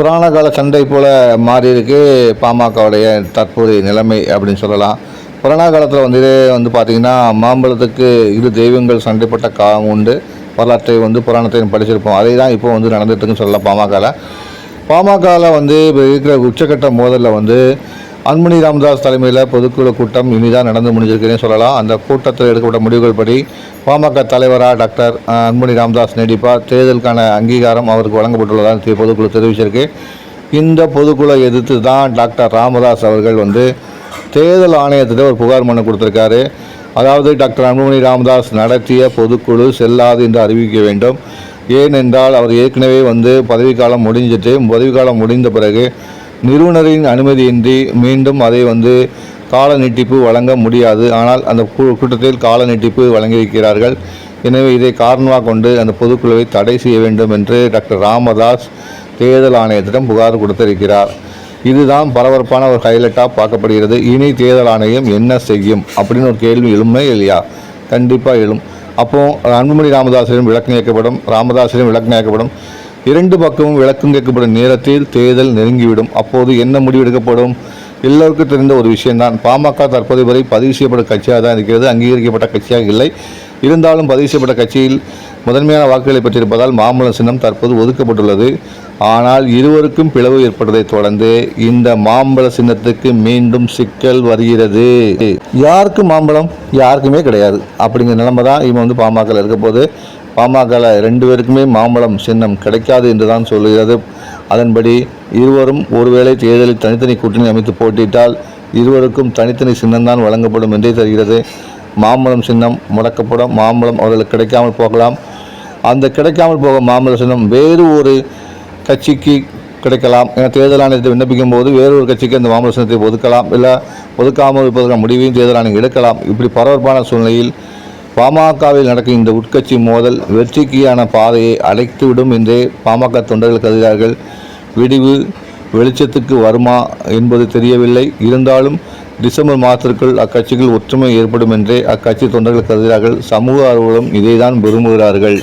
புராண கால சண்டை போல மாறி இருக்கு பாமகவுடைய தற்போதைய நிலைமை அப்படின்னு சொல்லலாம். புராண காலத்தில் வந்து வந்து பார்த்திங்கன்னா மாம்பழத்துக்கு இரு தெய்வங்கள் சண்டைப்பட்ட காலம் உண்டு. வரலாற்றை வந்து புராணத்தை படிச்சிருப்போம். அதே தான் இப்போ வந்து நடந்துட்டுருக்குன்னு சொல்லலாம் பாமகவில் பாமகவில் வந்து இப்போ இருக்கிற உச்சக்கட்ட மோதலில் வந்து அன்புமணி ராமதாஸ் தலைமையில் பொதுக்குழு கூட்டம் இனிதான் நடந்து முடிஞ்சிருக்குன்னு சொல்லலாம். அந்த கூட்டத்தில் எடுக்கப்பட்ட முடிவுகள் படி பாமக தலைவராக டாக்டர் அஹ், அன்புமணி ராமதாஸ் நீடிப்பா தேர்தலுக்கான அங்கீகாரம் அவருக்கு வழங்கப்பட்டுள்ளதாக பொதுக்குழு தெரிவிச்சிருக்கு. இந்த பொதுக்குழுவை எதிர்த்து தான் டாக்டர் ராமதாஸ் அவர்கள் வந்து தேர்தல் ஆணையத்திட்ட ஒரு புகார் மனு கொடுத்துருக்காரு. அதாவது டாக்டர் அன்புமணி ராமதாஸ் நடத்திய பொதுக்குழு செல்லாது என்று அறிவிக்க வேண்டும். ஏனென்றால் அவர் ஏற்கனவே வந்து பதவிக்காலம் முடிஞ்சிட்டு பதவிக்காலம் முடிந்த பிறகு நிறுவனரின் அனுமதியின்றி மீண்டும் அதை வந்து கால நீட்டிப்பு வழங்க முடியாது. ஆனால் அந்த கூட்டத்தில் கால நீட்டிப்பு வழங்கியிருக்கிறார்கள். எனவே இதை காரணமாக கொண்டு அந்த பொதுக்குழுவை தடை செய்ய வேண்டும் என்று டாக்டர் ராமதாஸ் தேர்தல் ஆணையத்திடம் புகார் கொடுத்திருக்கிறார். இதுதான் பரபரப்பான ஒரு ஹைலைட்டாக பார்க்கப்படுகிறது. இனி தேர்தல் ஆணையம் என்ன செய்யும்? அப்படின்னு ஒரு கேள்வி எழுமே இல்லையா? கண்டிப்பாக எழும். அப்போது அன்புமணி ராமதாசரிடம் விளக்கம் இயக்கப்படும் ராமதாசரிடம் விளக்கம் இயக்கப்படும் இரண்டு பக்கமும் விளக்கம் கேட்கப்படும் நேரத்தில் தேர்தல் நெருங்கிவிடும். அப்போது என்ன முடிவெடுக்கப்படும்? எல்லோருக்கும் தெரிந்த ஒரு விஷயம்தான். பாமக தற்போது வரை பதிவு செய்யப்பட்ட கட்சியாக தான் இருக்கிறது. அங்கீகரிக்கப்பட்ட கட்சியாக இல்லை. இருந்தாலும் பதிவு செய்யப்பட்ட கட்சியில் முதன்மையான வாக்குகளை பெற்றிருப்பதால் மாமல்ல சின்னம் தற்போது ஒதுக்கப்பட்டுள்ளது. ஆனால் இருவருக்கும் பிளவு ஏற்பட்டதைத் தொடர்ந்து இந்த மாம்பழ சின்னத்துக்கு மீண்டும் சிக்கல் வருகிறது. யாருக்கு மாம்பழம் யாருக்குமே கிடையாது. அப்படிங்கிற நிலைமை தான் இவன் வந்து பாமகவில் இருக்க போது பாமக ரெண்டு பேருக்குமே மாம்பழம் சின்னம் கிடைக்காது என்று தான் சொல்லுகிறது அதன்படி இருவரும் ஒருவேளை தேர்தலில் தனித்தனி கூட்டணி அமைத்து போட்டியிட்டால் இருவருக்கும் தனித்தனி சின்னம்தான் வழங்கப்படும் என்றே தெரிகிறது. மாம்பழம் சின்னம் முடக்கப்படும். மாம்பழம் அவர்களுக்கு கிடைக்காமல் போகலாம். அந்த கிடைக்காமல் போக மாம்பழ சின்னம் வேறு ஒரு கட்சிக்கு கிடைக்கலாம் ஏன்னா தேர்தல் ஆணையத்தை விண்ணப்பிக்கும் போது வேறு ஒரு கட்சிக்கு அந்த மாம்பழ சின்னத்தை ஒதுக்கலாம். இல்லை ஒதுக்காமல் இருப்பதற்கான முடிவையும் தேர்தல் ஆணையம் எடுக்கலாம். இப்படி பரபரப்பான சூழ்நிலையில் பாமகவில் நடக்கும் இந்த உட்கட்சி மோதல் வெற்றிக்கான பாதையை அடைத்துவிடும் என்றே பாமக தொண்டர்கள் கருதுகிறார்கள். விடிவு வெளிச்சத்துக்கு வருமா என்பது தெரியவில்லை. இருந்தாலும் டிசம்பர் மாதத்திற்குள் அக்கட்சிகள் ஒற்றுமை ஏற்படும் என்றே அக்கட்சி தொண்டர்கள் கருதுகிறார்கள். சமூக ஆர்வலரும் இதைதான் விரும்புகிறார்கள்.